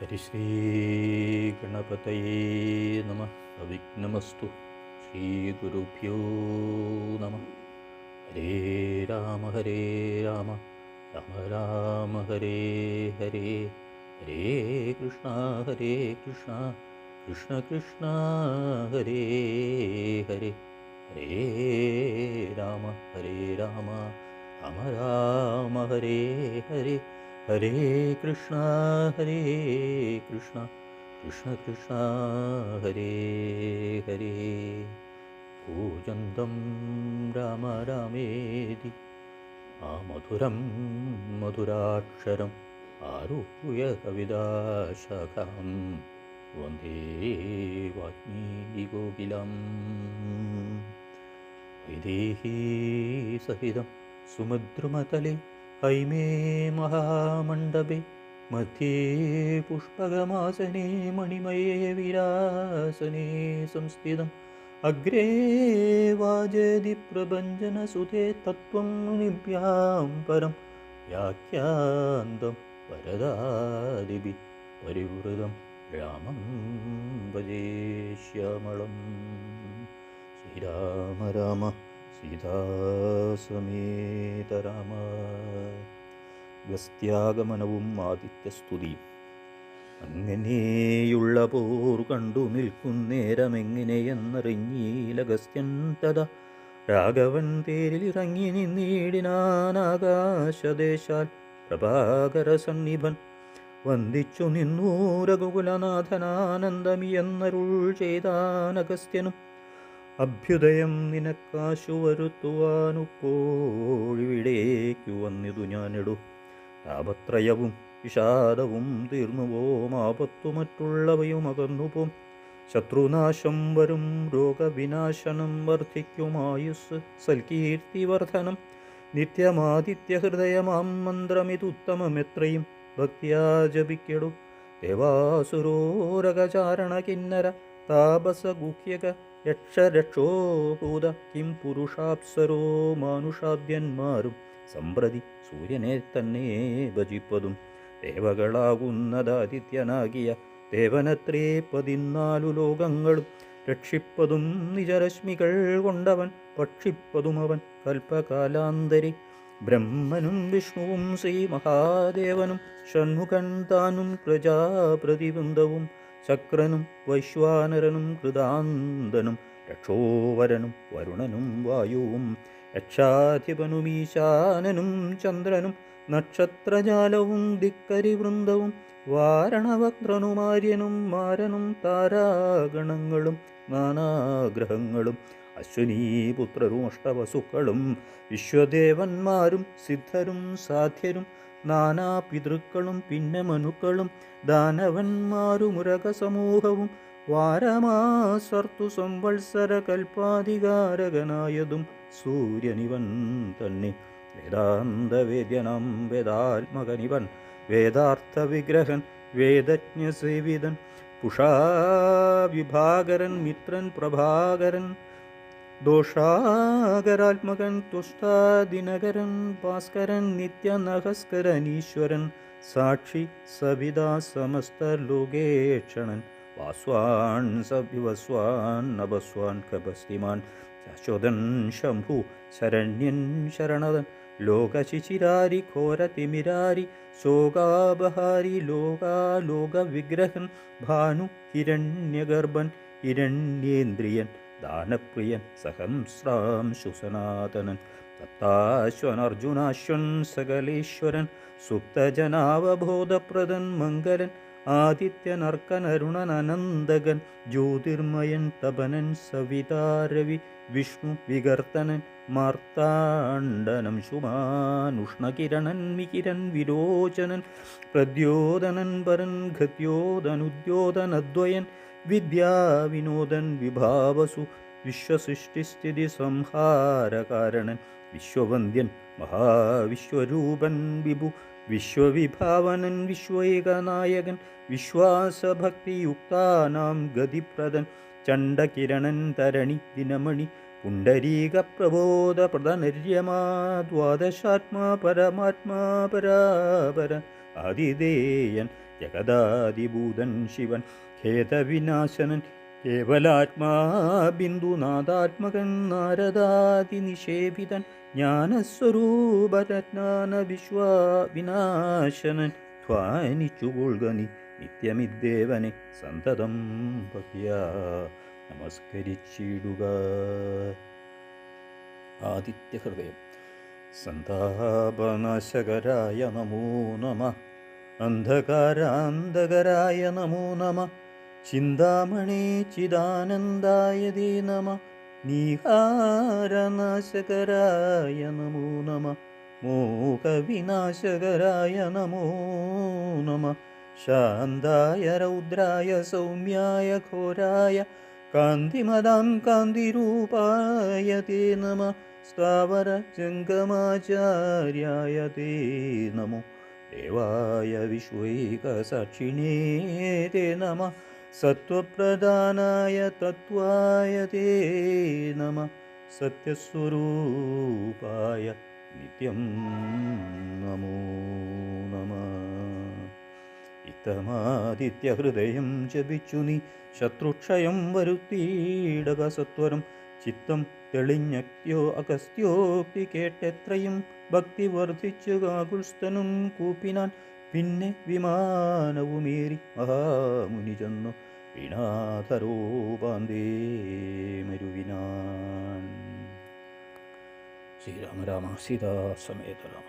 हरिश्रीगणपतये नमः। अविघ्नमस्तु। श्रीगुरुभ्यो नमः। हरे राम हरे राम। राम राम हरे हरे। हरे कृष्ण हरे कृष्ण। कृष्ण कृष्ण हरे हरे। हरे राम हरे राम। राम राम हरे हरे। हरे कृष्ण हरे कृष्ण कृष्ण कृष्ण हरे हरे। कोचन्दं राम रमेति आमधुरं मधुराक्षरम् आरुह्य कविदाशखं वन्दे वाग्मी वैदेही सहितं सहिदं सुमद्रुमतले സുമദ്രുമതലെ ഹൈമേ മഹാമണ്ഡപേ മധ്യേ പുഷ്പകമാസനെ മണിമയേ വിരാസനെ സംസ്ഥിതം അഗ്രേ വാജതി പ്രഭഞ്ജനസുതേ തത്വം നിഭ്യാം പരം. വ്യാഖ്യാന്തം വരദാദിഭി പരിവൃതം രാമം ഭജേ ശ്യാമളം. ശ്രീരാമ രാമ സീതാസമേത രാമ ഗസ്ത്യാഗമനവും ആദിത്യസ്തുതിയും അങ്ങനെയുള്ള പോർ കണ്ടു നിൽക്കുന്നേരമെങ്ങനെയെന്നറിഞ്ഞീലഗസ്ത്യൻ തഥ. രാഘവൻ തേരിലിറങ്ങി നിന്നീടിനാനാകാശദേശാൽ പ്രഭാകര സന്നിഭൻ. വന്ദിച്ചു നിന്നു എന്നരുൾ ചെയ്താനഗസ്ത്യനും അഭ്യുദയം നിനക്കാശു വരുത്തുവാനുപ്പോഴിവിടേക്കു വന്നിതു ഞാനിടു. താപത്രയവും വിഷാദവും തീർന്നുപോം. ആപത്തു മറ്റുള്ളവയും അകന്നുപോം. ശത്രുനാശം വരും. രോഗവിനാശനം വർദ്ധിക്കുമായുസ് സൽകീർത്തി വർധനം നിത്യമാദിത്യഹൃദയമാം മന്ത്രമിതുത്തമമെത്രയും ഭക്തിയാ ജപിക്കെടു. ദേവാസുരോരകചാരണ കിന്നര താപസഗുഹ്യക യക്ഷരക്ഷോഭൂത കിം പുരുഷാപ്സരോ മാനുഷാദ്യന്മാരും സമ്പ്രതി സൂര്യനെ തന്നെ ഭജിപ്പതും. ദേവകളാകുന്നതാദിത്യനാകിയ ദേവനത്രേ പതിനാലു ലോകങ്ങളും രക്ഷിപ്പതും നിജരശ്മികൾ കൊണ്ടവൻ ഭക്ഷിപ്പതും അവൻ കൽപ്പകാലാന്തരി ബ്രഹ്മനും വിഷ്ണുവും ശ്രീ മഹാദേവനും ഷൺമുഖൻ താനും പ്രജാപ്രതിവൃന്ദവും ശക്രനും വൈശ്വാനരനും കൃതാന്തനും രക്ഷോവരനും വരുണനും വായുവും രക്ഷാധിപനും ഈശാനനും ചന്ദ്രനും നക്ഷത്രജാലവും ദിക്കരിവൃന്ദവും വാരണവക്രനുമാര്യനും മാരനും താരാഗണങ്ങളും നാനാഗ്രഹങ്ങളും അശ്വനീപുത്രരും അഷ്ടവസുക്കളും വിശ്വദേവന്മാരും സിദ്ധരും സാധ്യരും നാനാ പിതൃക്കളും പിന്നെ മനുക്കളും ദാനവന്മാരും സമൂഹവും വാരമാസർത്തു സംവത്സര കൽപ്പാധികാരകനായതും സൂര്യനിവൻ തന്നെ. വേദാന്തവേദ്യനം വേദാത്മകനിവൻ വേദാർത്ഥ വിഗ്രഹൻ വേദജ്ഞസേവിതൻ പുഷാവിഭാകരൻ മിത്രൻ പ്രഭാകരൻ ദോഷാകരാത്മകൻ തുഷ്ടാദിനകരൻ ഭാസ്കരൻ നിത്യനഹസ്കരനീശ്വരൻ സാക്ഷി സവിതാ സമസ്ത ലോകേക്ഷണൻ വാസ്വാൻ സവിവസ്വാൻ നഭസ്വാൻ കപസ്തിമാൻ ശാശ്വതൻ ശംഭു ശരണ്യൻ ശരണതൻ ലോകശിശിരാരി ഘോരതിമിരാരി ശോകാപഹാരി ലോകാലോകവിഗ്രഹൻ ഭാനു ഹിരണ്യഗർഭൻ ഹിരണ്യേന്ദ്രിയൻ दानप्रियन् सहं स्रां सुनातनन् सकलेश्वरन् सुप्तजनावबोधप्रदन् मङ्गलन् आदित्यनर्कनरुणनन्दगन् ज्योतिर्मयन् तपनन् सवितारवि रविष्णु विकर्तनन् मार्ताण्डनं शुमानुष्णकिरणन् विकिरन् विरोचनन् प्रद्योदनन् परन् गत्योदनुद्योदनद्वयन् വിദ്യാവിനോദൻ വിഭാവസു വിശ്വസൃഷ്ടിസ്ഥിതി സംഹാരകാരണൻ വിശ്വവന്ദ്യൻ മഹാവിശ്വരൂപൻ വിഭു വിശ്വവിഭാവനൻ വിശ്വൈകനായകൻ വിശ്വാസഭക്തിയുക്താനാം ഗതിപ്രദൻ ചണ്ഡകിരണൻ തരണി ദിനമണി പുണ്ടരീകപ്രബോധപ്രദനര്യമാ ദ്വാദശാത്മാ പരമാത്മാ പരാപര ആതിഥേയൻ ജഗദാദിഭൂതൻ ശിവൻ ഖേദവിനാശനൻ കേവലാത്മാ ബിന്ദുനാഥാത്മകൻ നാരദാതി നിഷേപിതൻ ജ്ഞാനസ്വരൂപരജ്ഞാന വിശ്വാ വിനാശനൻ ധ്വാനിച്ചുകൊള്ളുകനി നിത്യമിദ്ദേവനെ സന്തതം ഭക്യാ നമസ്കരിച്ചിടുക. ആദിത്യഹൃദയം. സന്താപനാശകരായ നമോ നമ. अन्धकारान्धकराय नमो नमः। चिन्तामणि चिदानन्दाय ते नमः। निहारनाशकराय नमो नमः। मोकविनाशकराय नमो नमः। शान्ताय रौद्राय सौम्याय घोराय कान्तिमदां कान्तिरूपाय ते नमः। स्थावरजङ्गमाचार्याय ते नमो। य विश्वैकसक्षिणे सत्त्वप्रदानाय तत्त्वाय ते नमः। सत्यस्वरूपाय नित्यं नमो नमः। इत्थमादित्यहृदयं च विचुनि शत्रुक्षयं वरुत्पीडकसत्वरं चित्तं തെളിഞ്ഞക്യോ അഗസ്ത്യോക്തി കേട്ടെത്രയും ഭക്തി വർദ്ധിച്ചു കാകുൽസ്ഥനും കൂപ്പിനാൻ പിന്നെ വിമാനവുമേറി മഹാമുനി ചെന്നു വീണാധരോപാന്തേ മരുവിനാൻ. ശ്രീരാമ രാമ സീതാ സമേത രാമ